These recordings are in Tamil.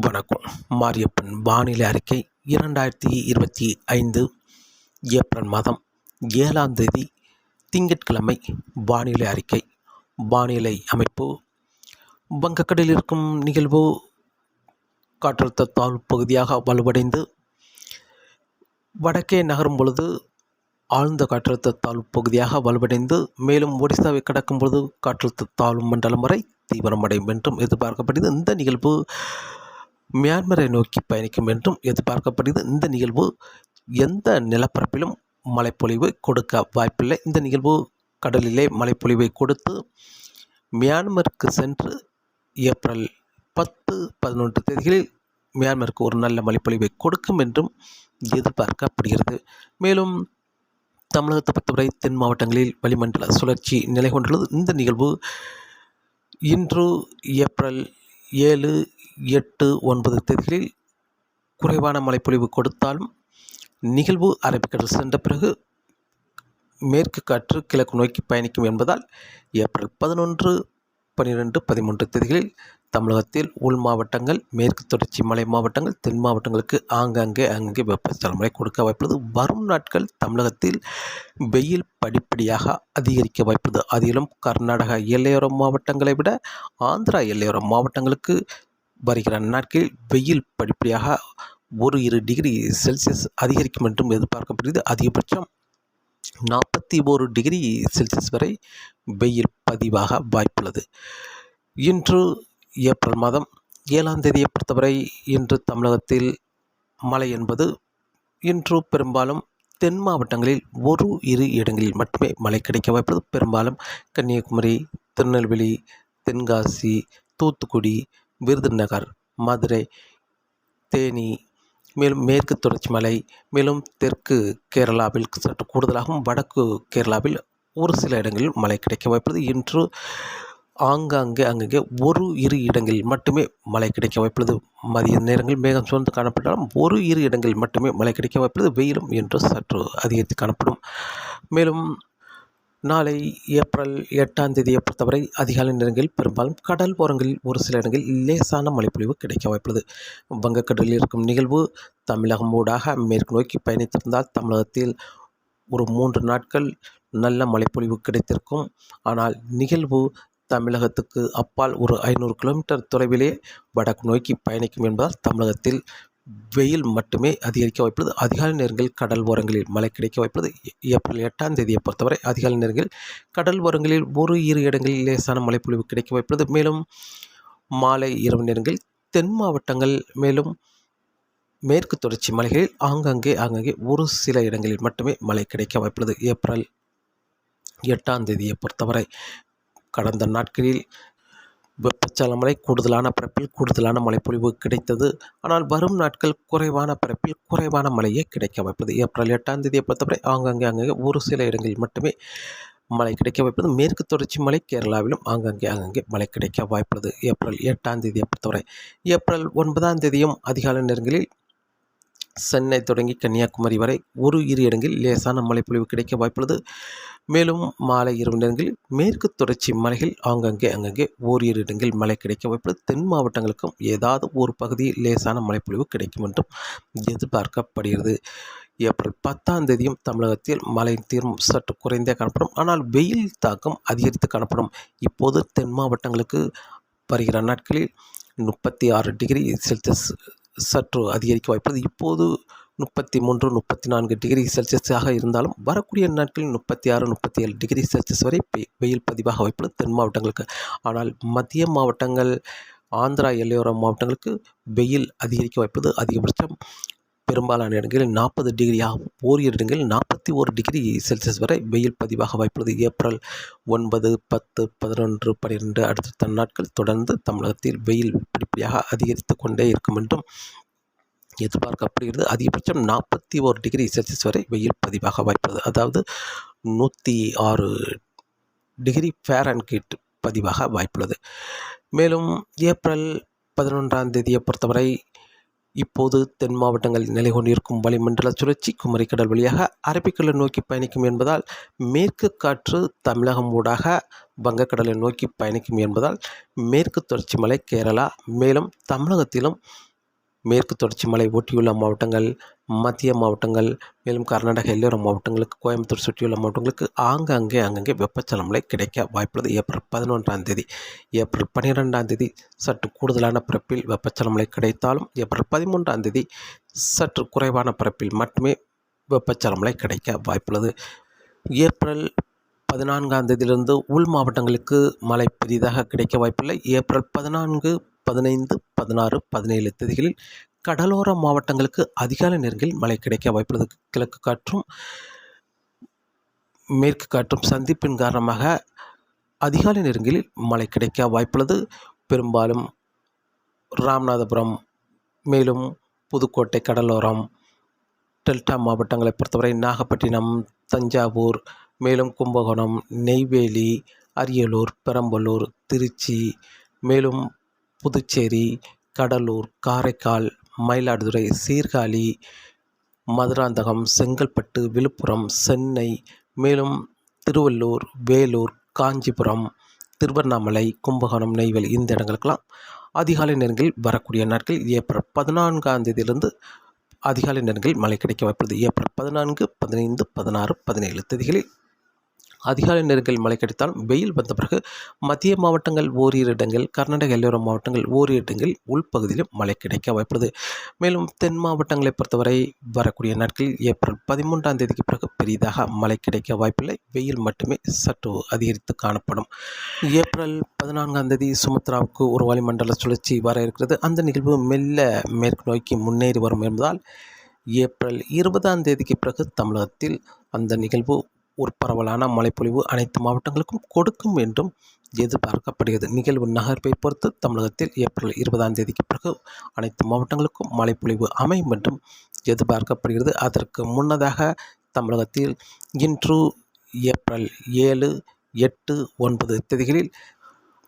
வணக்கம். மாரியப்பன் வானிலை அறிக்கை இரண்டாயிரத்தி இருபத்தி ஐந்து ஏப்ரல் மாதம் ஏழாம் தேதி திங்கட்கிழமை. வானிலை அறிக்கை. வானிலை அமைப்பு. வங்கக்கடலில் இருக்கும் நிகழ்வு காற்றழுத்த தாழ்வு பகுதியாக வலுவடைந்து வடக்கே நகரும் பொழுது ஆழ்ந்த காற்றழுத்த தாழ்வு பகுதியாக வலுவடைந்து மேலும் ஒடிசாவை கடக்கும் பொழுது காற்றழுத்த தாழ்வு மண்டலம் வரை தீவிரமடையும் என்றும் எதிர்பார்க்கப்படுகிறது. இந்த நிகழ்வு மியான்மரை நோக்கி பயணிக்கும் என்றும் எதிர்பார்க்கப்படுகிறது. இந்த நிகழ்வு எந்த நிலப்பரப்பிலும் மழைப்பொழிவு கொடுக்க வாய்ப்பில்லை. இந்த நிகழ்வு கடலிலே மழைப்பொழிவை கொடுத்து மியான்மருக்கு சென்று ஏப்ரல் பத்து பதினொன்று தேதிகளில் மியான்மருக்கு ஒரு நல்ல மழைப்பொழிவை கொடுக்கும் என்றும் எதிர்பார்க்கப்படுகிறது. மேலும் தமிழகத்தை பொறுத்தவரை தென் மாவட்டங்களில் வளிமண்டல சுழற்சி நிலை கொண்டுள்ளது. இந்த நிகழ்வு இன்று ஏப்ரல் ஏழு எட்டு ஒன்பது தேதிகளில் குறைவான மழைப்பொழிவு கொடுத்தாலும் நிகழ்வு அரபிக்கடல் சென்ற பிறகு மேற்கு காற்று கிழக்கு நோக்கி பயணிக்கும் என்பதால் ஏப்ரல் பதினொன்று பன்னிரெண்டு பதிமூன்று தேதிகளில் தமிழகத்தில் உள் மாவட்டங்கள் மேற்கு தொடர்ச்சி மலை மாவட்டங்கள் தென் மாவட்டங்களுக்கு ஆங்காங்கே அங்கே வெப்பச்சல மழை கொடுக்க வாய்ப்புள்ளது. வரும் நாட்கள் தமிழகத்தில் வெயில் படிப்படியாக அதிகரிக்க வாய்ப்புள்ளது. அதிலும் கர்நாடகா எல்லையோர மாவட்டங்களை விட ஆந்திரா எல்லையோர மாவட்டங்களுக்கு வருகிற நாட்களில் வெயில் படிப்படியாக ஒரு இரு டிகிரி செல்சியஸ் அதிகரிக்கும் என்றும் எதிர்பார்க்கப்படுகிறது அதிகபட்சம் நாற்பத்தி ஓரு டிகிரி செல்சியஸ் வரை வெயில் பதிவாக வாய்ப்புள்ளது. இன்று ஏப்ரல் மாதம் ஏழாம் தேதியை பொறுத்தவரை இன்று தமிழகத்தில் மழை என்பது இன்று பெரும்பாலும் தென் மாவட்டங்களில் ஒரு இரு இடங்களில் மட்டுமே மழை கிடைக்க வாய்ப்புள்ளது. பெரும்பாலும் கன்னியாகுமரி திருநெல்வேலி தென்காசி தூத்துக்குடி விருதுநகர் மதுரை தேனி மேலும் மேற்கு தொடர்ச்சி மலை மேலும் தெற்கு கேரளாவில் சற்று கூடுதலாகவும் வடக்கு கேரளாவில் ஒரு சில இடங்களில் மழை கிடைக்க வாய்ப்புள்ளது. இன்று ஆங்காங்கே அங்கங்கே ஒரு இரு இடங்களில் மட்டுமே மழை கிடைக்க வாய்ப்புள்ளது. மதிய நேரங்களில் மேகம் சூழ்ந்து காணப்பட்டாலும் ஒரு இரு இடங்களில் மட்டுமே மழை கிடைக்க வாய்ப்புள்ளது. வெயிலும் என்று சற்று அதிகரித்து காணப்படும். மேலும் நாளை ஏப்ரல் எட்டாம் தேதியை பொறுத்தவரை அதிகாலை நேரங்களில் பெரும்பாலும் கடல் ஓரங்களில் ஒரு சில இடங்களில் லேசான மழைப்பொழிவு கிடைக்க வாய்ப்புள்ளது. வங்கக்கடலில் இருக்கும் நிகழ்வு தமிழகம் ஊடாக மேற்கு நோக்கி பயணித்திருந்தால் தமிழகத்தில் ஒரு மூன்று நாட்கள் நல்ல மழைப்பொழிவு கிடைத்திருக்கும். ஆனால் நிகழ்வு தமிழகத்துக்கு அப்பால் ஒரு ஐநூறு கிலோமீட்டர் தொலைவிலே வடக்கு நோக்கி பயணிக்கும் என்பதால் தமிழகத்தில் வெயில் மட்டுமே அதிகரிக்க வாய்ப்புள்ளது. அதிகாலை நேரங்களில் கடல் ஓரங்களில் மழை கிடைக்க வாய்ப்புள்ளது. ஏப்ரல் எட்டாம் தேதியை பொறுத்தவரை அதிகாலை நேரங்களில் கடல் ஓரங்களில் ஒரு இரு இடங்களில் லேசான மழைப்பொழிவு கிடைக்க வாய்ப்புள்ளது. மேலும் மாலை இரவு நேரங்களில் தென் மாவட்டங்கள் மேலும் மேற்கு தொடர்ச்சி மலைகளில் ஆங்காங்கே ஆங்காங்கே ஒரு சில இடங்களில் மட்டுமே மழை கிடைக்க வாய்ப்புள்ளது. ஏப்ரல் எட்டாம் தேதியை பொறுத்தவரை கடந்த நாட்களில் வெப்பச்சல மழை கூடுதலான பரப்பில் கூடுதலான மழைப்பொழிவு கிடைத்தது. ஆனால் வரும் நாட்கள் குறைவான பரப்பில் குறைவான மழையே கிடைக்க வைப்பது. ஏப்ரல் எட்டாம் தேதியை பொறுத்தவரை ஆங்காங்கே அங்கங்கே ஒரு சில இடங்களில் மட்டுமே மழை கிடைக்க வைப்பது. மேற்கு தொடர்ச்சி மலை கேரளாவிலும் ஆங்காங்கே அங்கங்கே மழை கிடைக்க வாய்ப்புள்ளது. ஏப்ரல் எட்டாம் தேதியை பொறுத்தவரை ஏப்ரல் ஒன்பதாம் தேதியும் அதிகாலை நேரங்களில் சென்னை தொடங்கி கன்னியாகுமரி வரை ஒரு இரு இடங்களில் லேசான மழைப்பொழிவு கிடைக்க வாய்ப்புள்ளது. மேலும் மாலை இரவு நேரங்களில் மேற்கு தொடர்ச்சி மலைகள் ஆங்கங்கே அங்கங்கே ஓரிரு இடங்களில் மழை கிடைக்க வாய்ப்புள்ளது. தென் மாவட்டங்களுக்கும் ஏதாவது ஒரு பகுதியில் லேசான மழைப்பொழிவு கிடைக்கும் என்றும் எதிர்பார்க்கப்படுகிறது. ஏப்ரல் பத்தாம் தேதியும் தமிழகத்தில் மழை தீர்வும் சற்று குறைந்தே காணப்படும். ஆனால் வெயில் தாக்கம் அதிகரித்து காணப்படும். இப்போது தென் மாவட்டங்களுக்கு வருகிற நாட்களில் முப்பத்தி ஆறு டிகிரி செல்சியஸ் சற்று அதிகரிக்க வாய்ப்புள்ளது இப்போது முப்பத்தி மூன்று முப்பத்தி நான்கு டிகிரி செல்சியஸாக இருந்தாலும் வரக்கூடிய நாட்களில் முப்பத்தி ஆறு முப்பத்தி ஏழு டிகிரி செல்சியஸ் வரை வெயில் பதிவாக வாய்ப்புள்ளது தென் மாவட்டங்களுக்கு. ஆனால் மத்திய மாவட்டங்கள் ஆந்திரா எல்லையோர மாவட்டங்களுக்கு வெயில் அதிகரிக்க வாய்ப்பது அதிகபட்சம் பெரும்பாலான இடங்களில் நாற்பது டிகிரியாகவும் ஓரிரு இடங்களில் நாற்பத்தி ஒரு டிகிரி செல்சியஸ் வரை வெயில் பதிவாக வாய்ப்புள்ளது. ஏப்ரல் ஒன்பது பத்து பதினொன்று பன்னிரெண்டு அடுத்த நாட்கள் தொடர்ந்து தமிழகத்தில் வெயில் படிப்படியாக அதிகரித்து கொண்டே இருக்கும் என்றும் எதிர்பார்க்கப்படுகிறது. அதிகபட்சம் நாற்பத்தி ஒரு டிகிரி செல்சியஸ் வரை வெயில் பதிவாக வாய்ப்புள்ளது. அதாவது நூற்றி ஆறு டிகிரி ஃபேரன்கீட் பதிவாக வாய்ப்புள்ளது. மேலும் ஏப்ரல் பதினொன்றாம் தேதியை பொறுத்தவரை இப்போது தென் மாவட்டங்களில் நிலை கொண்டிருக்கும் வளிமண்டல சுழற்சி குமரிக்கடல் வழியாக அரபிக்கடலை நோக்கி பயணிக்கும் என்பதால் மேற்கு காற்று தமிழகம் ஊடாக வங்கக்கடலை நோக்கி பயணிக்கும் என்பதால் மேற்கு தொடர்ச்சி மலை கேரளா மேலும் தமிழகத்திலும் மேற்கு தொடர்ச்சி மலை ஒட்டியுள்ள மாவட்டங்கள் மத்திய மாவட்டங்கள் மேலும் கர்நாடக எல்லோர மாவட்டங்களுக்கு கோயம்புத்தூர் சுற்றியுள்ள மாவட்டங்களுக்கு ஆங்காங்கே அங்கங்கே வெப்பச்சலமலை கிடைக்க வாய்ப்புள்ளது. ஏப்ரல் பதினொன்றாம் தேதி ஏப்ரல் பன்னிரெண்டாம் தேதி சற்று கூடுதலான பிறப்பில் வெப்பச்சலமலை கிடைத்தாலும் ஏப்ரல் பதிமூன்றாம் தேதி சற்று குறைவான பிறப்பில் மட்டுமே வெப்பச்சலமலை கிடைக்க வாய்ப்புள்ளது. ஏப்ரல் பதினான்காம் தேதியிலிருந்து உள் மாவட்டங்களுக்கு மழை பெரிதாக கிடைக்க வாய்ப்பில்லை. ஏப்ரல் பதினான்கு பதினைந்து பதினாறு பதினேழு தேதிகளில் கடலோர மாவட்டங்களுக்கு அதிகாலை நேரங்களில் மழை கிடைக்க வாய்ப்புள்ளது. கிழக்கு காற்றும் மேற்கு காற்றும் சந்திப்பின் காரணமாக அதிகாலை நேரங்களில் மழை கிடைக்க வாய்ப்புள்ளது. பெரும்பாலும் ராமநாதபுரம் மேலும் புதுக்கோட்டை கடலோரம் டெல்டா மாவட்டங்களை பொறுத்தவரை நாகப்பட்டினம் தஞ்சாவூர் மேலும் கும்பகோணம் நெய்வேலி அரியலூர் பெரம்பலூர் திருச்சி மேலும் புதுச்சேரி கடலூர் காரைக்கால் மயிலாடுதுறை சீர்காழி மதுராந்தகம் செங்கல்பட்டு விழுப்புரம் சென்னை மேலும் திருவள்ளூர் வேலூர் காஞ்சிபுரம் திருவண்ணாமலை கும்பகோணம் நெய்வேலி இந்த இடங்களுக்கெல்லாம் அதிகாலை நேரங்களில் வரக்கூடிய நாட்கள் ஏப்ரல் பதினான்காம் தேதியிலிருந்து அதிகாலை நேரங்களில் மழை கிடைக்க வாய்ப்புள்ளது. ஏப்ரல் பதினான்கு பதினைந்து பதினாறு பதினேழு தேதிகளில் அதிகாலை நேரங்களில் மழை கிடைத்தால் வெயில் வந்த பிறகு மத்திய மாவட்டங்கள் ஓரிரு இடங்கள் கர்நாடக எல்லோர மாவட்டங்கள் ஓரிரு இடங்களில் உள்பகுதியிலும் மழை கிடைக்க வாய்ப்புள்ளது. மேலும் தென் மாவட்டங்களை பொறுத்தவரை வரக்கூடிய நாட்களில் ஏப்ரல் பதிமூன்றாம் தேதிக்கு பிறகு பெரிதாக மழை கிடைக்க வாய்ப்பில்லை. வெயில் மட்டுமே சற்று அதிகரித்து காணப்படும். ஏப்ரல் பதினான்காம் தேதி சுமத்ராவுக்கு ஒரு வளிமண்டல சுழற்சி வர இருக்கிறது. அந்த நிகழ்வு மெல்ல மேற்கு நோக்கி முன்னேறி வரும் என்பதால் ஏப்ரல் இருபதாம் தேதிக்கு பிறகு தமிழகத்தில் அந்த நிகழ்வு ஒரு பரவலான மழைப்பொழிவு அனைத்து மாவட்டங்களுக்கும் கொடுக்கும் என்றும் எதிர்பார்க்கப்படுகிறது. நிகழ்வு நகர்ப்பை பொறுத்து தமிழகத்தில் ஏப்ரல் இருபதாம் தேதிக்கு பிறகு அனைத்து மாவட்டங்களுக்கும் மழைப்பொழிவு அமையும் என்றும் எதிர்பார்க்கப்படுகிறது. அதற்கு முன்னதாக தமிழகத்தில் இன்று ஏப்ரல் ஏழு எட்டு ஒன்பது தேதிகளில்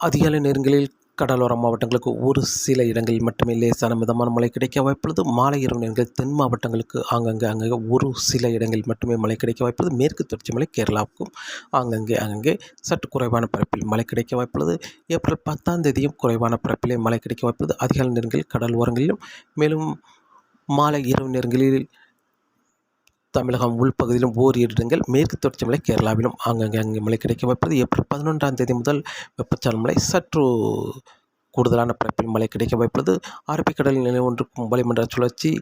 அதிகாலை நேரங்களில் கடலோர மாவட்டங்களுக்கு ஒரு சில இடங்களில் மட்டுமே லேசான மிதமான மழை கிடைக்க வாய்ப்புள்ளது. மாலை இரவு நேரங்களில் தென் மாவட்டங்களுக்கு ஆங்கங்கே அங்கங்கே ஒரு சில இடங்களில் மட்டுமே மழை கிடைக்க வாய்ப்புள்ளது. மேற்கு தொடர்ச்சி மலை கேரளாவுக்கும் ஆங்கங்கே அங்கங்கே சற்று குறைவான பரப்பில் மழை கிடைக்க வாய்ப்புள்ளது. ஏப்ரல் பத்தாம் தேதியும் குறைவான பரப்பிலே மழை கிடைக்க வாய்ப்புள்ளது. அதிகாலை நேரங்களில் கடல் ஓரங்களிலும் மேலும் மாலை இரவு நேரங்களில் தமிழகம் உள்பகுதியிலும் ஓரிரு இடங்கள் மேற்கு தொடர்ச்சி மலை கேரளாவிலும் ஆங்காங்கே அங்கே மழை கிடைக்க வாய்ப்பது. ஏப்ரல் பதினொன்றாம் தேதி முதல் வெப்பச்சால் மழை சற்று கூடுதலான பரப்பில் மழை கிடைக்க வாய்ப்புள்ளது. அரபிக்கடலில் நிலை ஒன்றுக்கும் வளிமண்டல சுழற்சி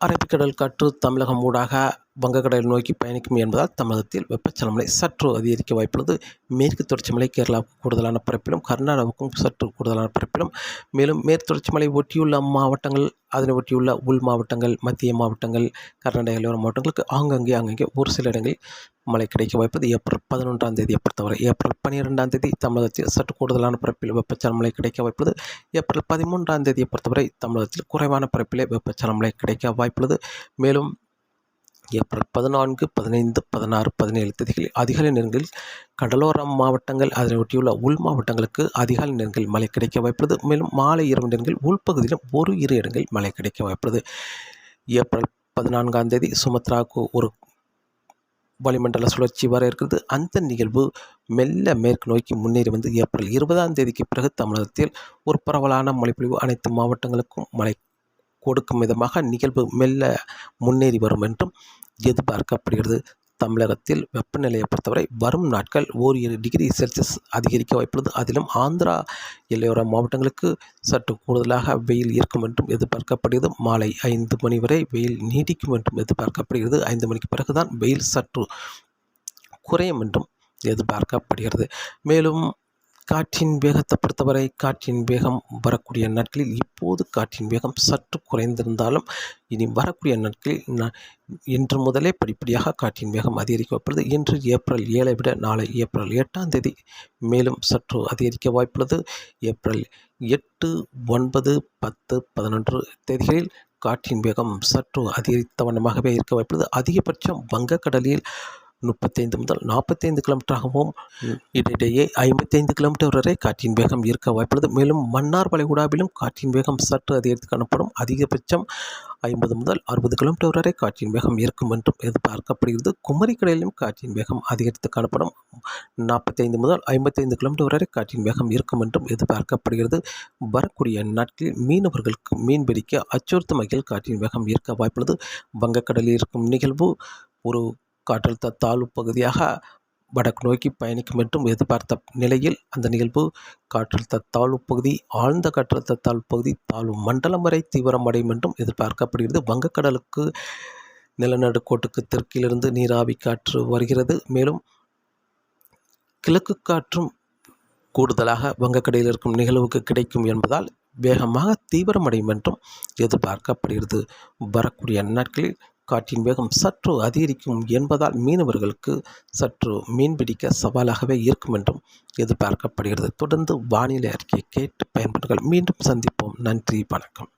அரபிக்கடல் காற்று தமிழகம் ஊடாக வங்கக்கடல் நோக்கி பயணிக்கும் என்பதால் தமிழகத்தில் வெப்பச்சலமலை சற்று அதிகரிக்க வாய்ப்புள்ளது. மேற்கு தொடர்ச்சி மலை கேரளாவுக்கு கூடுதலான பரப்பிலும் கர்நாடகாவுக்கும் சற்று கூடுதலான பரப்பிலும். மேலும் மேற்கு தொடர்ச்சி மலை ஒட்டியுள்ள மாவட்டங்கள் அதனை ஒட்டியுள்ள உள் மாவட்டங்கள் மத்திய மாவட்டங்கள் கர்நாடக எல்லோர மாவட்டங்களுக்கு ஆங்கங்கே அங்கங்கே ஒரு சில இடங்களில் மழை கிடைக்க வாய்ப்பது ஏப்ரல் பதினொன்றாம் தேதியை பொறுத்தவரை ஏப்ரல் பன்னிரெண்டாம் தேதி தமிழகத்தில் சற்று கூடுதலான பரப்பில் வெப்பச்சலம் மழை கிடைக்க வாய்ப்புள்ளது. ஏப்ரல் பதிமூன்றாம் தேதியை பொறுத்தவரை தமிழகத்தில் குறைவான பரப்பிலே வெப்பச்சலம் மழை கிடைக்க வாய்ப்புள்ளது. மேலும் ஏப்ரல் பதினான்கு பதினைந்து பதினாறு பதினேழு தேதிகளில் அதிகாலை நேரங்களில் கடலோர மாவட்டங்கள் அதனை ஒட்டியுள்ள உள் மாவட்டங்களுக்கு அதிகாலை நேரங்களில் மழை கிடைக்க வாய்ப்புள்ளது. மேலும் மாலை இரவு நேரங்களில் உள்பகுதியிலும் ஒரு இரு இடங்களில் மழை கிடைக்க வாய்ப்புள்ளது. ஏப்ரல் பதினான்காம் தேதி சுமத்ராவுக்கு ஒரு வளிமண்டல சுழற்சி வர இருக்கிறது. அந்த நிகழ்வு மெல்ல மேற்கு நோக்கி முன்னேறி வந்து ஏப்ரல் இருபதாம் தேதிக்கு பிறகு தமிழகத்தில் ஒரு பரவலான மழைப்பொழிவு அனைத்து மாவட்டங்களுக்கும் மழை கொடுக்கும் விதமாக நிகழ்வு மெல்ல முன்னேறி வரும் என்றும் எதிர்பார்க்கப்படுகிறது. தமிழகத்தில் வெப்பநிலையை பொறுத்தவரை வரும் நாட்கள் ஓரிரு டிகிரி செல்சியஸ் அதிகரிக்க வாய்ப்புள்ளது. அதிலும் ஆந்திரா எல்லையோர மாவட்டங்களுக்கு சற்று கூடுதலாக வெயில் இருக்கும் என்றும் எதிர்பார்க்கப்படுகிறது. மாலை ஐந்து மணி வரை வெயில் நீடிக்கும் என்றும் எதிர்பார்க்கப்படுகிறது. ஐந்து மணிக்கு பிறகுதான் வெயில் சற்று குறையும் என்றும் எதிர்பார்க்கப்படுகிறது. மேலும் காற்றின் வேகத்தை பொறுத்தவரை காற்றின் வேகம் வரக்கூடிய நாட்களில் இப்போது காற்றின் வேகம் சற்று குறைந்திருந்தாலும் இனி வரக்கூடிய நாட்களில் இன்று முதலே படிப்படியாக காற்றின் வேகம் அதிகரிக்கப்படுது இன்று ஏப்ரல் ஏழை விட நாளை ஏப்ரல் எட்டாம் தேதி மேலும் சற்று அதிகரிக்க வாய்ப்புள்ளது. ஏப்ரல் எட்டு ஒன்பது பத்து பதினொன்று தேதிகளில் காற்றின் வேகம் சற்று அதிகரித்த வண்ணமாகவே இருக்க வாய்ப்புள்ளது. அதிகபட்சம் வங்கக்கடலில் முப்பத்தைந்து முதல் நாற்பத்தைந்து கிலோமீட்டராகவும் இடையிடையே ஐம்பத்தைந்து கிலோமீட்டர் வரை காற்றின் வேகம் இருக்க வாய்ப்புள்ளது. மேலும் மன்னார் வளைகுடாவிலும் காற்றின் வேகம் சற்று அதிகரித்து காணப்படும். அதிகபட்சம் ஐம்பது முதல் அறுபது கிலோமீட்டர் வரை காற்றின் வேகம் இருக்கும் என்றும் எதிர்பார்க்கப்படுகிறது. குமரிக்கடலிலும் காற்றின் வேகம் அதிகரித்து காணப்படும். நாற்பத்தைந்து முதல் ஐம்பத்தைந்து கிலோமீட்டர் வரை காற்றின் வேகம் இருக்கும் என்றும் எதிர்பார்க்கப்படுகிறது. வரக்கூடிய நாட்களில் மீனவர்களுக்கு மீன் பிடிக்க அச்சுறுத்தும் வகையில் காற்றின் வேகம் இருக்க வாய்ப்புள்ளது. வங்கக்கடலில் இருக்கும் நிகழ்வு ஒரு காற்றழுத்த தாழ்வு பகுதியாக வடக்கு நோக்கி பயணிக்கும் என்றும் எதிர்பார்த்த நிலையில் அந்த நிகழ்வு காற்றழுத்த தாழ்வு பகுதி ஆழ்ந்த காற்றழுத்த தாழ்வு பகுதி தாழ்வு மண்டலம் வரை தீவிரமடையும் என்றும் எதிர்பார்க்கப்படுகிறது. வங்கக்கடலுக்கு நிலநடுக்கோட்டுக்கு தெற்கிலிருந்து நீராவி காற்று வருகிறது. மேலும் கிழக்கு காற்றும் கூடுதலாக வங்கக்கடையில் இருக்கும் நிகழ்வுக்கு கிடைக்கும் என்பதால் வேகமாக தீவிரமடையும் என்றும் எதிர்பார்க்கப்படுகிறது. வரக்கூடிய நாட்களில் காற்றின் வேகம் சற்று அதிகரிக்கும் என்பதால் மீனவர்களுக்கு சற்று மீன்பிடிக்க சவாலாகவே இருக்கும் என்றும் எதிர்பார்க்கப்படுகிறது. தொடர்ந்து வானிலை அறிக்கையை கேட்டு பயன்படுங்கள். மீண்டும் சந்திப்போம். நன்றி. வணக்கம்.